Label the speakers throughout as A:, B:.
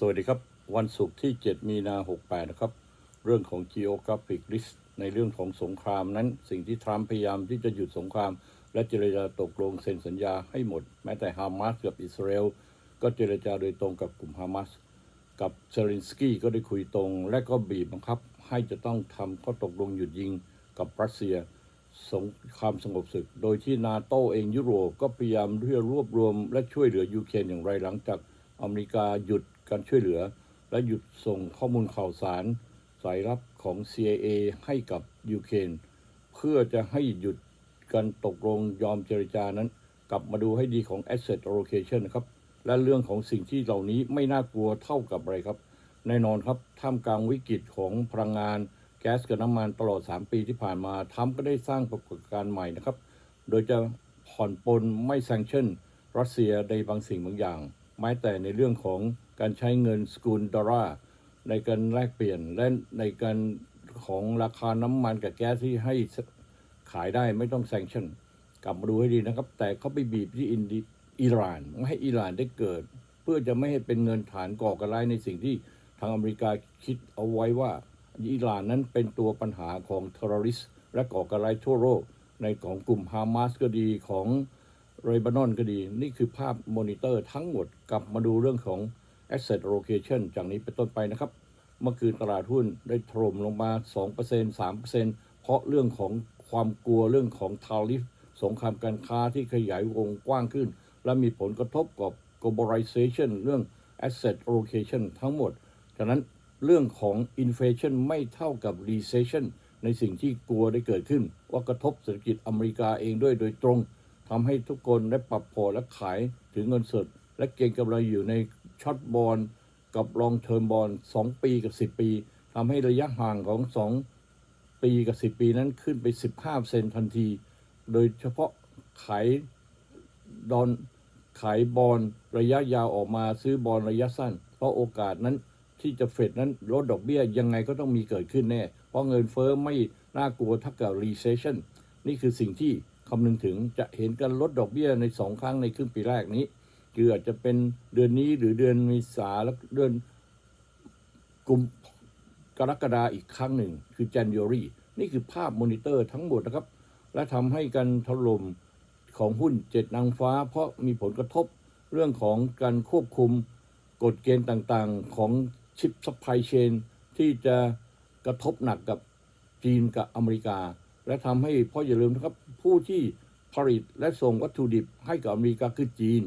A: สวัสดีครับ วันศุกร์ที่ 7 มีนา 68 นะครับ เรื่องของ geographic risk ในเรื่องของสงครามนั้นสิ่งที่ทรัมป์พยายามที่จะหยุดสงคราม และเจรจาตกลงเซ็นสัญญาให้หมด แม้แต่ฮามาสกับอิสราเอลก็เจรจาโดยตรงกับกลุ่มฮามาสกับเซรินสกี้ก็ได้คุยตรง และก็บีบบังคับ ให้จะต้องทำข้อตกลงหยุดยิงกับรัสเซียสงครามสงบศึก โดยที่นาโตเองยุโรปก็พยายามที่จะรวบรวม และช่วยเหลือยูเครนอย่างไรหลังจากอเมริกาหยุด การช่วยเหลือ และหยุดส่งข้อมูลข่าวสาร สายลับของ CIA ให้กับยูเครนเพื่อจะให้หยุดการตกลงยอมเจรจานั้น กลับมาดูให้ดีของ asset allocation นะครับ และเรื่องของสิ่งที่เหล่านี้ไม่น่ากลัวเท่ากับอะไรครับ แน่นอนครับท่ามกลางวิกฤตของพลังงานแก๊สกับน้ำมันตลอด 3 ปีที่ผ่านมาทรัมป์ก็ได้สร้างปรากฏการณ์ใหม่นะครับ โดยจะผ่อนปลนไม่แซงชั่นรัสเซียในบางสิ่งบางอย่าง แม้แต่ในเรื่องของ การใช้เงินสกุลดอลลาร์ในการแลกเปลี่ยนและในการของราคาน้ำมันกับแก๊สที่ให้ขายได้ไม่ต้องแซงชั่นกลับมาดูให้ดีนะครับ แต่เขาไปบีบที่อินดีอิหร่านไม่ให้อิหร่านได้เกิด เพื่อจะไม่ให้เป็นเงินฐานก่อการร้ายในสิ่งที่ทางอเมริกาคิดเอาไว้ว่าอิหร่านนั้นเป็นตัวปัญหาของเทอร์ริสและก่อการร้ายทั่วโลกในของกลุ่มฮามาสก็ดีของเรบานอนก็ดี นี่คือภาพมอนิเตอร์ทั้งหมดกลับมาดูเรื่องของ asset allocation จากนี้เป็นต้นไปนะครับ เมื่อคืนตลาดหุ้นได้ถล่มลงมา 2% 3%เพราะเรื่องของความกลัวเรื่องของทาริฟสงครามการค้าที่ขยายวงกว้างขึ้น และมีผลกระทบกับ globalization เรื่อง asset allocation ทั้งหมด ฉะนั้นเรื่องของ inflation ไม่เท่ากับ recession ในสิ่งที่กลัวได้เกิดขึ้น ว่ากระทบเศรษฐกิจอเมริกาเองด้วยโดยตรงทำให้ทุกคนได้ปรับพอและขายถึงเงินสด และเก็งกำไรอยู่ในช็อตบอลกับลองเทอมบอล2 ปีกับ 10 ปีทำให้ระยะห่างของ 2 ปีกับ 10 ปีนั้นขึ้นไป 15เซนทันที โดยเฉพาะขายดอนขายบอลระยะยาวออกมาซื้อบอลระยะสั้น เพราะโอกาสนั้นที่จะเฟดนั้นลดดอกเบี้ยยังไงก็ต้องมีเกิดขึ้นแน่ เพราะเงินเฟอ้อไม่น่ากลัวเท่ากับ recession นี่คือสิ่งที่คำนึงถึงจะเห็นการลดดอกเบี้ยในสองครั้งในครึ่งปีแรกนี้ คืออาจจะเป็นเดือนนี้หรือเดือนเมษาแล้วเดือนกุมกรกฎาอีกครั้งหนึ่ง คือ January นี่คือภาพมอนิเตอร์ทั้งหมดนะครับ และทำให้การถล่มของหุ้นเจ็ดนางฟ้า เพราะมีผลกระทบเรื่องของการควบคุมกฎเกณฑ์ต่างๆ ของชิปซัพพลายเชนที่จะกระทบหนักกับจีนกับอเมริกา และทำให้เพราะอย่าลืมนะครับผู้ที่ผลิตและส่งวัตถุดิบให้กับอเมริกาคือจีน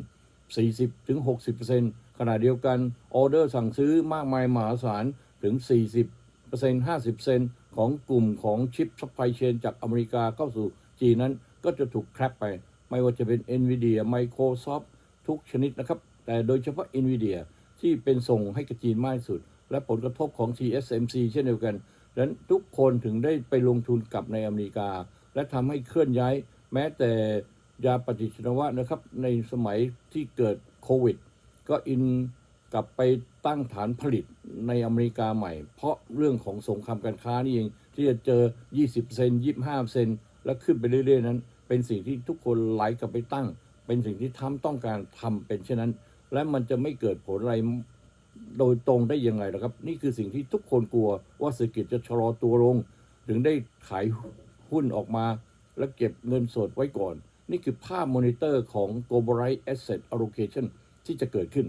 A: 40ถึง60%ขณะเดียวกันออเดอร์สั่งซื้อมากมายมหาศาลถึง 40% 50%ของกลุ่มของชิปซัพพลายเชนจากอเมริกาเข้าสู่จีนนั้นก็จะถูกแครปไป ไม่ว่าจะเป็น NVIDIA Microsoft ทุกชนิดนะครับ แต่โดยเฉพาะ NVIDIA ที่เป็นส่งให้กับจีนมากที่สุด และผลกระทบของ TSMC เช่นเดียวกันดังนั้นทุกคนถึงได้ไปลงทุนกับในอเมริกา และทำให้เคลื่อนย้าย แม้แต่ ยาปฏิชีวนะนะครับ ในสมัยที่เกิดโควิด ก็อินกลับไปตั้งฐานผลิตในอเมริกาใหม่ เพราะเรื่องของสงครามการค้านี่เองที่จะเจอ 20% 25%และขึ้นไปเรื่อยๆ นั้น เป็นสิ่งที่ทุกคนไหลกลับไปตั้ง เป็นสิ่งที่ทำต้องการทำเป็นเช่นนั้น และมันจะไม่เกิดผลอะไรโดยตรงได้ยังไงนะครับ นี่คือสิ่งที่ทุกคนกลัวว่าเศรษฐกิจจะชะลอตัวลง ถึงได้ขายหุ้นออกมา และเก็บเงินสดไว้ก่อน นี่คือภาพมอนิเตอร์ของ Globalize asset allocation ที่จะเกิดขึ้น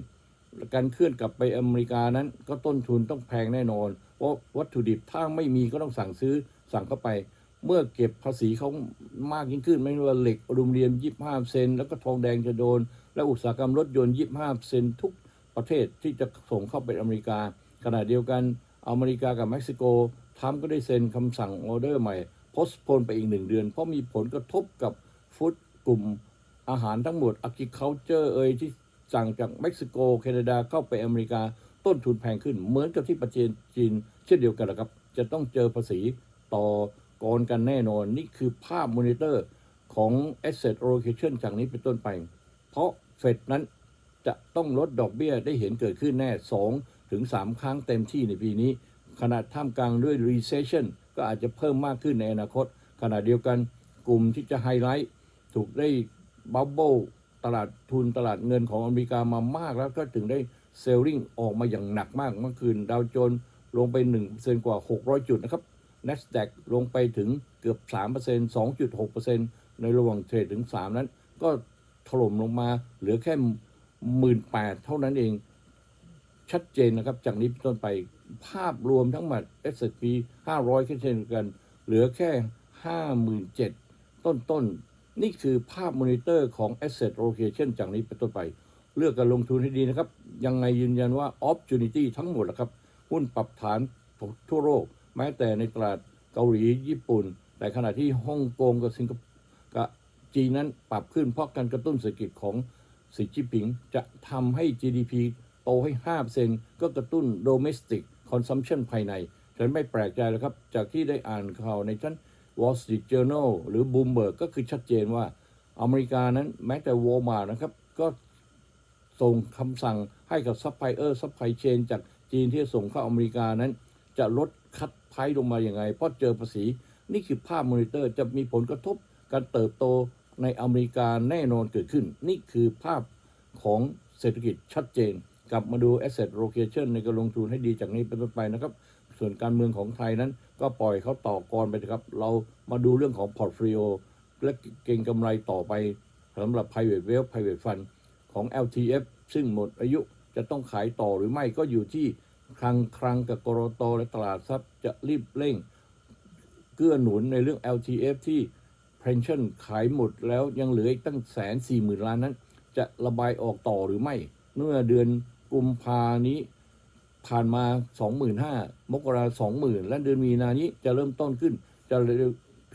A: การเคลื่อนกลับไปอเมริกานั้นก็ต้นทุนต้องแพงแน่นอน เพราะวัตถุดิบถ้าไม่มีก็ต้องสั่งซื้อสั่งเข้าไป เมื่อเก็บภาษีเขามากยิ่งขึ้น ไม่ว่าเหล็กอลูมิเนียม 25 เซน แล้วก็ทองแดงจะโดน และอุตสาหกรรมรถยนต์ 25 เซนทุกประเทศที่จะส่งเข้าไปอเมริกา ขณะเดียวกันอเมริกากับเม็กซิโกทรัมป์ก็ได้เซ็นคำสั่งออเดอร์ใหม่โพสต์โพนไปอีกหนึ่งเดือน เพราะมีผลกระทบกับฟู้ด กลุ่มอาหารทั้งหมด agriculture เอยที่สั่งจากเม็กซิโกแคนาดาเข้าไปอเมริกาต้นทุนแพงขึ้น เหมือนกับที่ประเทศจีน เช่นเดียวกันนะครับ จะต้องเจอภาษีต่อกรกันแน่นอน นี่คือภาพมอนิเตอร์ของ asset allocation จากนี้เป็นต้นไป เพราะเฟดนั้นจะต้องลดดอกเบี้ยได้เห็นเกิดขึ้นแน่ 2 ถึง 3 ครั้งเต็มที่ในปีนี้ขนาดท่ามกลางด้วย recession ก็อาจจะเพิ่มมากขึ้นในอนาคต ขณะเดียวกันกลุ่มที่จะไฮไลท์ ถูกได้บับเบิลตลาดทุนตลาดเงินของอเมริกามามากแล้วก็ถึงได้เซลลิงออกมาอย่างหนักมากเมื่อคืน ดาวโจนส์ลงไป1เซนกว่า 600 จุดนะครับ NASDAQ ลงไปถึงเกือบ 3% 2.6%ในระหว่างเทรดถึง 3 นั้น ก็ถล่มลงมาเหลือแค่หมื่นแปดเท่านั้นเองชัดเจนนะครับ จากนี้เป็นต้นไปภาพรวมทั้งหมด S&P 500ก็เช่นกัน เหลือแค่ 57,000 ต้นต้นๆ นี่คือภาพมอนิเตอร์ของ Asset Location จากนี้เป็นต้นไป เลือกการลงทุนให้ดีนะครับ ยังไงยืนยันว่า Opportunity ทั้งหมดนะครับ หุ้นปรับฐานทั่วโลก แม้แต่ในตลาดเกาหลีญี่ปุ่น แต่ขณะที่ฮ่องกงกับสิงคโปร์กับจีนนั้นปรับขึ้นเพราะการกระตุ้นเศรษฐกิจของสีจิ้ผิง จะทำให้ GDP โตให้ 5%ก็กระตุ้น Domestic Consumption ภายใน ฉันไม่แปลกใจเลยครับ จากที่ได้อ่านข่าวในชั้น Wall Street Journal หรือ Bloomberg ก็คือชัดเจนว่าอเมริกานั้นแม้แต่ Walmart นะครับ ก็ส่งคำสั่งให้กับซัพพลายเออร์ซัพพลายเชนจากจีนที่ส่งเข้าอเมริกานั้น จะลดคัดไพลงมาอย่างไง เพราะเจอภาษี นี่คือภาพมอนิเตอร์จะมีผลกระทบการเติบโตในอเมริกาแน่นอนเกิดขึ้น นี่คือภาพของเศรษฐกิจชัดเจน กลับมาดู asset location ในการลงทุนให้ดีจากนี้เป็นต้นไปนะครับ ส่วนการเมืองของไทยนั้น ก็ปล่อยเขาต่อกรไปครับ เรามาดูเรื่องของ portfolio และเก่งกำไรต่อไปสำหรับ private wealth private fund ของ LTF ซึ่งหมดอายุจะต้องขายต่อหรือไม่ก็อยู่ที่คลังคลังกับกรตและตลาดทรัพย์จะรีบเร่ง เกื้อหนุนในเรื่อง LTF ที่ pension ขายหมดแล้วยังเหลืออีกตั้งแสนสี่หมื่นล้านนั้น จะระบายออกต่อหรือไม่ เมื่อเดือนกุมภานี้ ผ่านมา 25,000มกราสองหมื่นและเดือนมีนานี้จะเริ่มต้นขึ้น จะ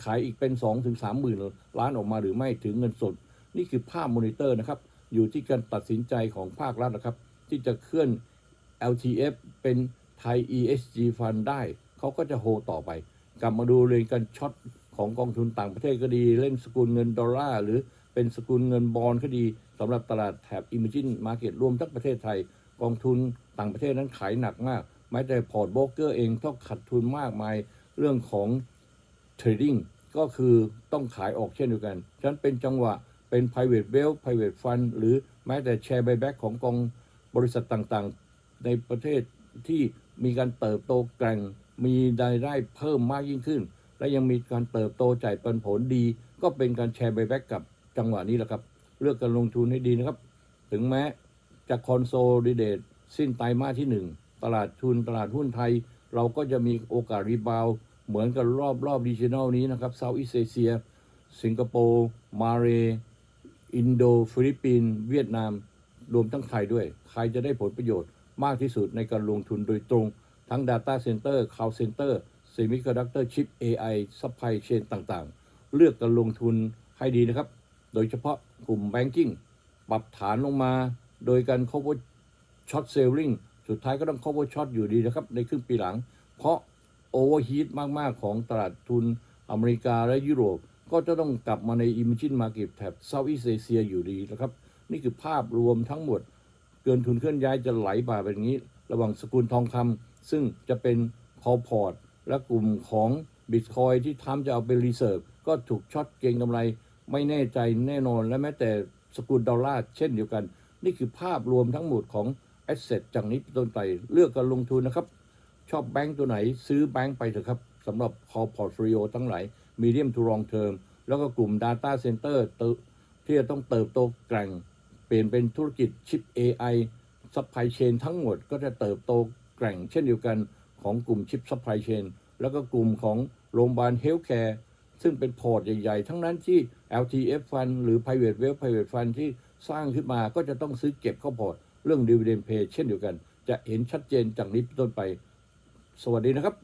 A: ขายอีกเป็น 2-3ถึงหมื่นล้านออกมาหรือไม่ถึงเงินสด นี่คือภาพมอนิเตอร์นะครับ อยู่ที่การตัดสินใจของภาครัฐนะครับ ที่จะเคลื่อน LTF เป็นไทย ESG Fund ได้ เขาก็จะโฮต่อไป กลับมาดูเรื่องการช็อตของกองทุนต่างประเทศก็ดี เล่นสกุลเงินดอลลาร์หรือเป็นสกุลเงินบอลก็ดีสำหรับตลาดแถบ Emerging Market รวมทั้งประเทศไทย กองทุนต่างประเทศนั้นขายหนักมากแม้แต่พอร์ตโบรกเกอร์เองต้องขัดทุนมากมายเรื่องของ trading ก็คือต้องขายออกเช่นเดียวกันฉะนั้นเป็นจังหวะเป็น private wealth private fund หรือแม้แต่ share buyback ของกองบริษัทต่างๆ ในประเทศที่มีการเติบโตแกร่งมีรายได้เพิ่มมากยิ่งขึ้น และยังมีการเติบโตจ่ายปันผลดี ก็เป็นการแชร์ buyback กับจังหวะนี้แหละครับ เลือกการลงทุนให้ดีนะครับ ถึงแม้ จะคอนโซลิเดตสิ้นไตรมาสที่ 1 ตลาดทุนตลาดหุ้นไทย เราก็จะมีโอกาสรีบาวเหมือนกับรอบรอบดิจิทัลนี้นะครับเซาท์อีสเอเชีย สิงคโปร์ มาเลอินโด ฟิลิปปินส์เวียดนาม รวมทั้งไทยด้วย ใครจะได้ผลประโยชน์มากที่สุดในการลงทุนโดยตรง ทั้ง Data Center Cloud Center Semiconductor Chip AI Supply Chain ต่างๆ เลือกการลงทุนให้ดีนะครับ โดยเฉพาะกลุ่ม Banking ปรับฐานลงมา โดยการ cover short selling สุดท้ายก็ต้อง cover short อยู่ดีนะครับ ในครึ่งปีหลัง เพราะ overheat มาก ๆ ของตลาดทุนอเมริกาและยุโรป ก็จะต้องกลับมาใน emerging market แถบ Southeast Asia อยู่ดีนะครับ นี่คือภาพรวมทั้งหมด เกินทุนเคลื่อนย้ายจะไหลบ่าเป็นอย่างนี้ ระหว่างสกุลทองคำซึ่งจะเป็นคอพอร์ตและกลุ่มของบิตคอยที่ทำจะเอาไปรีเซิร์ฟก็ถูกช็อตเก็งกำไร ไม่แน่ใจแน่นอนและแม้แต่สกุลดอลลาร์เช่นเดียวกัน นี่คือภาพรวมทั้งหมดของแอสเซทจากนี้เป็นต้นไปเลือกการลงทุนนะครับ ชอบแบงก์ตัวไหนซื้อแบงก์ไปเถอะครับสำหรับ core portfolio ทั้งหลาย medium to long term แล้วก็กลุ่ม data center เติบที่จะต้องเติบโตแกร่ง เปลี่ยนเป็นธุรกิจชิป AI supply chain ทั้งหมดก็จะเติบโตแกร่ง เช่นเดียวกันของกลุ่มชิป supply chain แล้วก็กลุ่มของโรงพยาบาล healthcare ซึ่งเป็นพอร์ตใหญ่ ๆ ทั้งนั้นที่ LTF fund หรือ private wealth private fund ที่ สร้างขึ้นมาก็จะต้องซื้อเก็บเข้าพอร์ตเรื่องดีเวลเปเพเช่นเดียวกัน จะเห็นชัดเจนจากนี้เป็นต้นไป สวัสดีนะครับ